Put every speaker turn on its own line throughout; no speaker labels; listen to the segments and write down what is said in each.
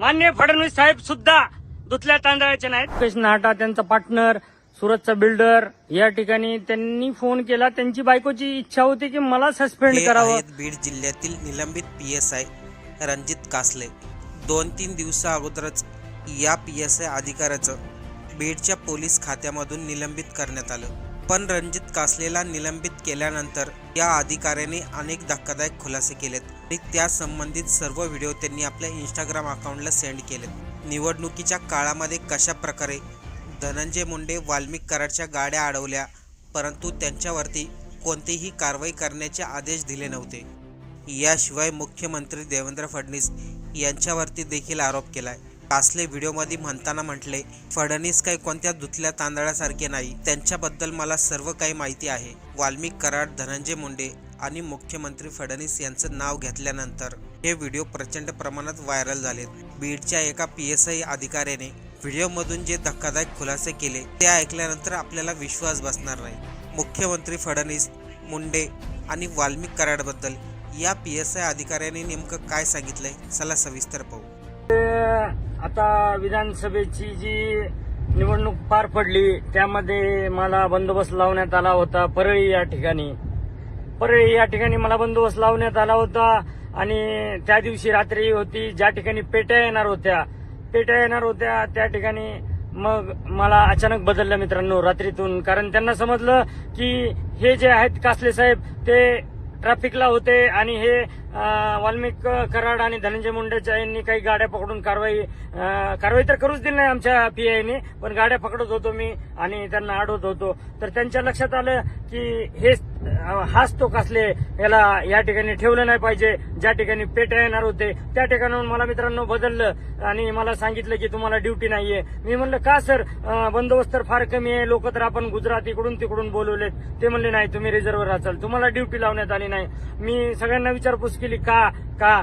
मान्य फडणवीस साहेब सुद्धा दुधल्या तांदळाचे नाहीत. मुकेश नाटा त्यांचा पार्टनर सुरतचा बिल्डर या ठिकाणी त्यांनी फोन केला. त्यांची बायकोची इच्छा होती की मला सस्पेंड
हे
करावं.
आहेत बीड जिल्ह्यातील निलंबित P S I Ranjit Kasale. दोन तीन दिवसा अगोदरच या पी एस आय अधिकाऱ्याचं बीडच्या पोलीस खात्यामधून निलंबित करण्यात आलं. पण रणजित कासलेला निलंबित केल्यानंतर या अधिकाऱ्याने अनेक धक्कादायक खुलासे केलेत. आणि त्या संबंधित सर्व व्हिडिओ त्यांनी आपल्या इंस्टाग्राम अकाउंटला सेंड केलेत. निवडणुकीच्या काळामध्ये कशा प्रकारे धनंजय मुंडे वाल्मिक कराडच्या गाड्या अडवल्या परंतु त्यांच्यावरती कोणतीही कारवाई करण्याचे आदेश दिले नव्हते. याशिवाय मुख्यमंत्री देवेंद्र फडणवीस यांच्यावरती देखील आरोप केलाय. कासले व्हिडिओमध्ये म्हणताना म्हटले फडणवीस काही कोणत्या धुतल्या तांदळासारखे नाही. त्यांच्याबद्दल मला सर्व काही माहिती आहे. वाल्मिक कराड धनंजय मुंडे आणि मुख्यमंत्री फडणवीस यांचं नाव घेतल्यानंतर हे व्हिडिओ प्रचंड प्रमाणात व्हायरल झालेत. बीडच्या एका पी एस आय अधिकाऱ्याने व्हिडिओमधून जे धक्कादायक खुलासे केले ते ऐकल्यानंतर आपल्याला विश्वास बसणार नाही. मुख्यमंत्री फडणवीस मुंडे आणि वाल्मिक कराडबद्दल या पी एस आय अधिकाऱ्याने नेमकं काय सांगितलंय चला सविस्तर पाहू.
आता विधानसभेची जी निवडणूक पार पडली त्यामध्ये मला बंदोबस्त लावण्यात आला होता परळी या ठिकाणी. परळी या ठिकाणी मला बंदोबस्त लावण्यात आला होता आणि त्या दिवशी रात्री होती ज्या ठिकाणी पेट्या येणार होत्या. पेट्या येणार होत्या त्या ठिकाणी मग मला अचानक बदललं मित्रांनो रात्रीतून. कारण त्यांना समजलं की हे जे आहेत कासले साहेब ते ट्रॅफिकला होते आणि हे वाल्मिक कराड आणि धनंजय मुंडेच्या यांनी काही गाड्या पकडून कारवाई कारवाई तर करूच दिली नाही आमच्या पीआयने पण गाड्या पकडत होतो मी आणि त्यांना अडवत होतो. तर त्यांच्या लक्षात आलं की हे हासतो कसले याला या ठिकाणी ठेवलं नाही पाहिजे ज्या ठिकाणी पेट्या येणार होते त्या ठिकाणाहून मला मित्रांनो बदललं आणि मला सांगितलं की तुम्हाला ड्युटी नाहीये. मी म्हणलं का सर? बंदोबस्त तर फार कमी आहे लोक तर आपण गुजरात इकडून तिकडून बोलवलेत. ते म्हणले नाही तुम्ही रिझर्व्हर असाल तुम्हाला ड्युटी लावण्यात आली नाही. मी सगळ्यांना विचारपूस केली का? का?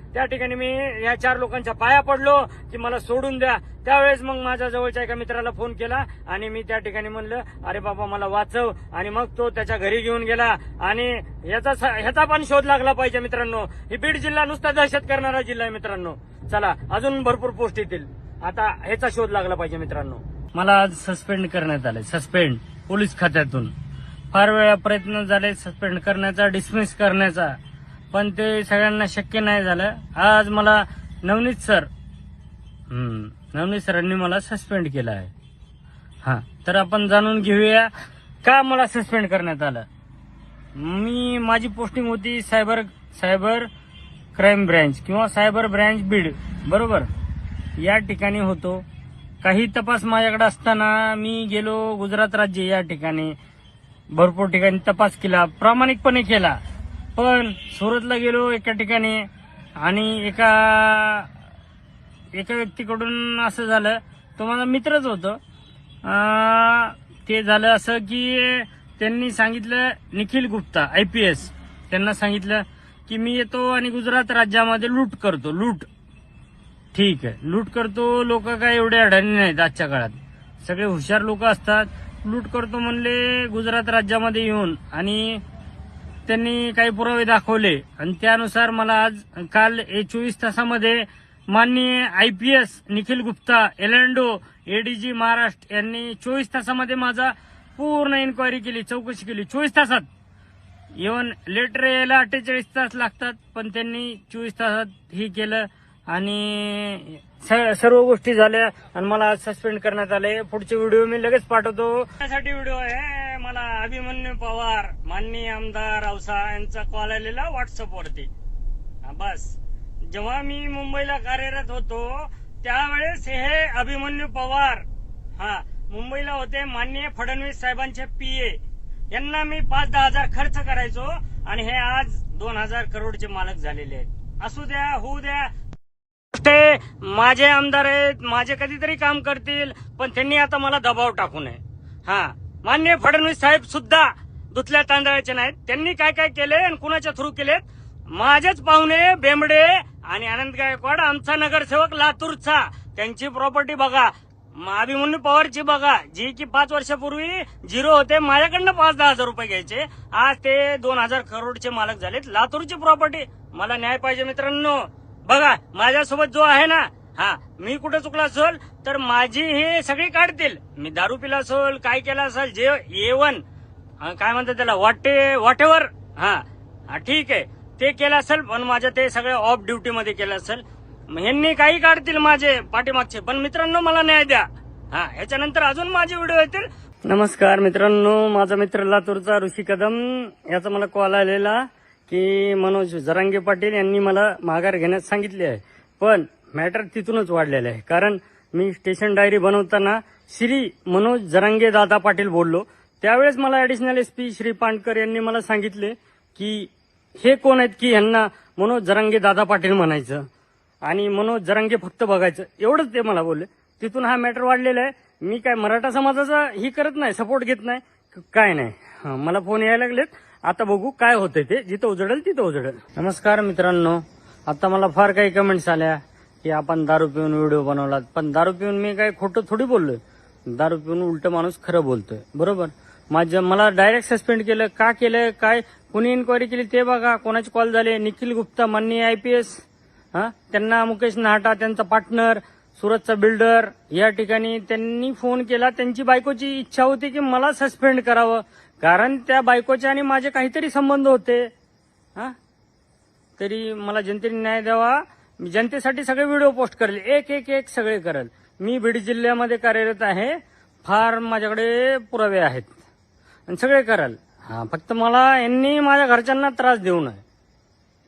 त्या ठिकाणी मी या चार लोकांच्या पाया पडलो की मला सोडून द्या. त्यावेळेस मग माझ्या जवळच्या एका मित्राला फोन केला आणि मी त्या ठिकाणी म्हणलं अरे बाबा मला वाचव. आणि मग तो त्याच्या घरी घेऊन गेला. आणि याचा स- ह्याचा पण शोध लागला पाहिजे मित्रांनो. ही बीड जिल्हा नुसता दहशत करणारा जिल्हा आहे मित्रांनो. चला अजून भरपूर पोस्ट येतील. आता ह्याचा शोध लागला पाहिजे मित्रांनो. मला आज सस्पेंड करण्यात आले सस्पेंड पोलीस खात्यातून. फार वेळा प्रयत्न झाले सस्पेंड करण्याचा डिसमिस करण्याचा. पण ते सगळ्यांना शक्य नाही झालं. आज मला नवनीत सर नवनीत सरांनी मला सस्पेंड केलं आहे. हा तर आपण जाणून घेऊया का मला सस्पेंड करण्यात आलं. मी माझी पोस्टिंग होती सायबर सायबर क्राईम ब्रँच किंवा सायबर ब्रँच बीड बरोबर? या ठिकाणी होतो. काही तपास माझ्याकडे असताना मी गेलो गुजरात राज्य या ठिकाणी. भरपूर ठिकाणी तपास केला प्रामाणिकपणे केला. पण सुरतला गेलो एका ठिकाणी आणि एका एका व्यक्तीकडून असं झालं तो माझा मित्रच होतो. ते झालं असं की त्यांनी सांगितलं Nikhil Gupta I P S त्यांना सांगितलं की मी येतो आणि गुजरात राज्यामध्ये लूट करतो लूट. ठीक आहे लूट करतो लोक काय एवढे अडाणी नाहीत आजच्या काळात. सगळे हुशार लोक असतात. लूट करतो म्हणले गुजरात राज्यामध्ये येऊन. आणि त्यांनी काही पुरावे दाखवले. आणि त्यानुसार मला आज काल चोवीस तासामध्ये माननीय I P S Nikhil Gupta L and O ADG Maharashtra यांनी चोवीस तासामध्ये माझा पूर्ण इन्क्वायरी केली चौकशी केली. चोवीस तासात. इव्हन लेटर यायला अठ्ठेचाळीस तास लागतात पण त्यांनी चोवीस तासात हे केलं आणि स- सर्व गोष्टी झाल्या आणि मला सस्पेंड करण्यात आले पुढचे व्हिडिओ मी लगेच पाठवतो. त्यासाठी व्हिडिओ आहे. मला अभिमन्यू पवार माननीय आमदार औसा यांचा कॉल आलेला व्हॉट्सअप वरती. बस. जेव्हा मी मुंबईला कार्यरत होतो त्यावेळेस हे अभिमन्यू पवार हा मुंबईला होते माननीय फडणवीस साहेबांचे पीए यांना मी पाच दहा हजार खर्च करायचो आणि हे आज दोन हजार करोडचे मालक झालेले आहेत. असू द्या होऊ द्या. ते माझे आमदार आहेत माझे कधीतरी काम करतील पण त्यांनी आता मला दबाव टाकू नये. हा मान्य फडणवीस साहेब सुद्धा दुतल्या तांदळाचे नाहीत. त्यांनी काय काय केले आणि कुणाच्या थ्रू केलेत? माझेच पाहुणे बेंबडे आणि आनंद गायकवाड आमचा नगरसेवक लातूरचा. त्यांची प्रॉपर्टी बघा. अभिमन्यू पवारची बघा. जी की पाच वर्षापूर्वी झिरो होते. माझ्याकडनं पाच दहा हजार रुपये घ्यायचे. आज ते दोन हजार करोडचे मालक झालेत. लातूरची प्रॉपर्टी मला न्याय पाहिजे मित्रांनो. बघा माझ्यासोबत जो आहे ना हा मी कुठे चुकला असेल तर माझी हे सगळी काढतील. मी दारू पिला असेल काय केला असेल जे येवन काय म्हणतात त्याला वाटे वाटेवर हा हा ठीक आहे. ते केलं असेल पण माझ्या ते सगळं ऑफ ड्युटी मध्ये केलं असेल. मग ह्यांनी काही काढतील माझे पाठीमागचे पण मित्रांनो मला न्याय द्या. हा ह्याच्यानंतर अजून माझे व्हिडिओ येतील. नमस्कार मित्रांनो माझा मित्र लातूरचा ऋषी कदम. याचा मला कॉल आलेला की मनोज जरांगे पाटील यांनी मला माघार घेण्यास सांगितले आहे. पण मॅटर तिथूनच वाढलेलं आहे. कारण मी स्टेशन डायरी बनवताना श्री मनोज जरांगे दादा पाटील बोललो. त्यावेळेस मला additional S P Shri Pandkar यांनी मला सांगितले की हे कोण आहेत की यांना मनोज जरांगे दादा पाटील म्हणायचं. आणि मनोज जरांगे फक्त बघायचं. एवढंच ते मला बोलले. तिथून हा मॅटर वाढलेला आहे. मी काय मराठा समाजाचा ही करत नाही सपोर्ट घेत नाही. काय नाही. मला फोन यायला लागलेत. आता बघू काय होतंय ते. जिथं उजडेल तिथं उजडेल. नमस्कार मित्रांनो. आता मला फार काही कमेंट्स आल्या. की आपण दारू पिऊन व्हिडिओ बनवलात पण दारू पिऊन मी काय खोटं थोडी बोललोय. दारू पिऊन उलट माणूस खरं बोलतोय. बरोबर? माझ्या मला डायरेक्ट सस्पेंड केलं. का केलं? काय? कुणी इन्क्वायरी केली ते बघा. कोणाचे कॉल झाले? निखिल गुप्ता माननीय आय पी एस हा? त्यांना मुकेश नाहटा त्यांचा पार्टनर सुरतचा बिल्डर या ठिकाणी त्यांनी फोन केला. त्यांची बायकोची इच्छा होती की मला सस्पेंड करावं. कारण त्या बायकोचे आणि माझे काहीतरी संबंध होते. हा? तरी मला जनतेने न्याय द्यावा. मी जनतेसाठी सगळे व्हिडिओ पोस्ट करेल. एक एक एक सगळे करेल. मी बीड जिल्ह्यामध्ये कार्यरत आहे. फार माझ्याकडे पुरावे आहेत. आणि सगळे कराल. हा फक्त मला यांनी माझ्या घरच्यांना त्रास देऊ नये.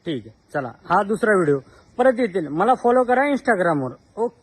ठीक आहे. चला हा दुसरा व्हिडिओ. परत येतील. मला फॉलो करा इंस्टाग्रामवर ओके